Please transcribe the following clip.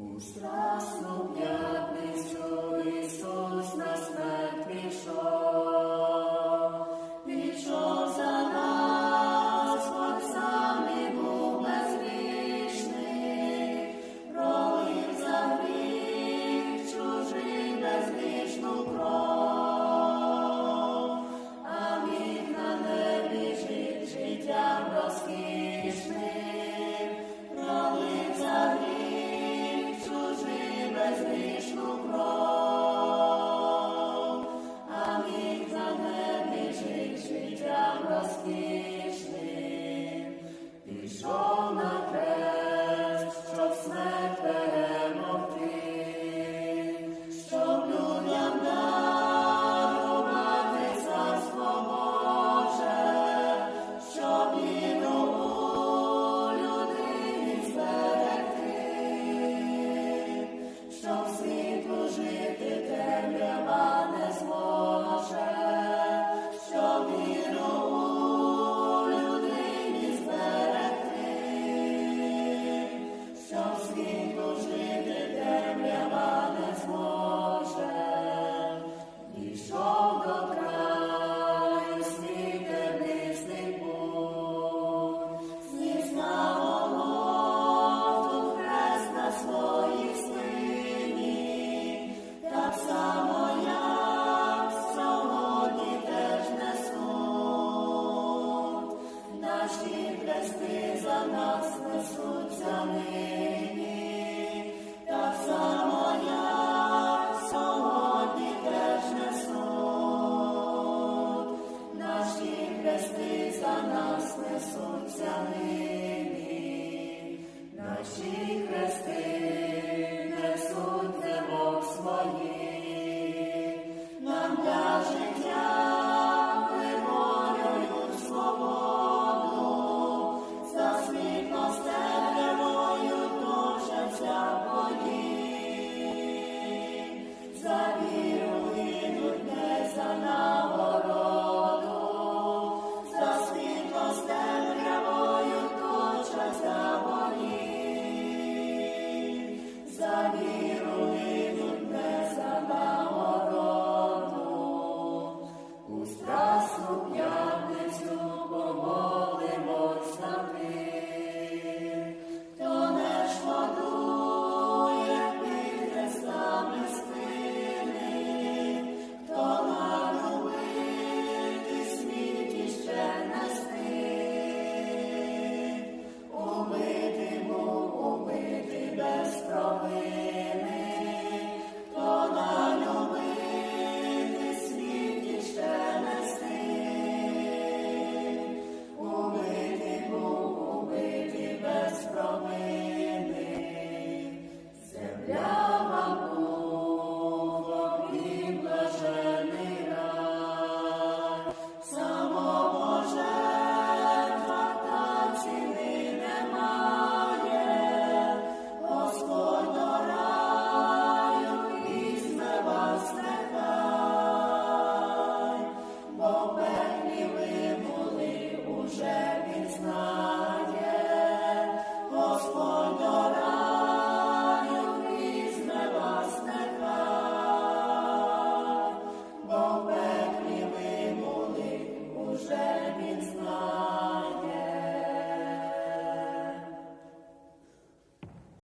У страсну п'ятницю Ісус на смерть пішов. хрести за нас несуться нині, наші хрести. Aleluia. ми були уже без нас.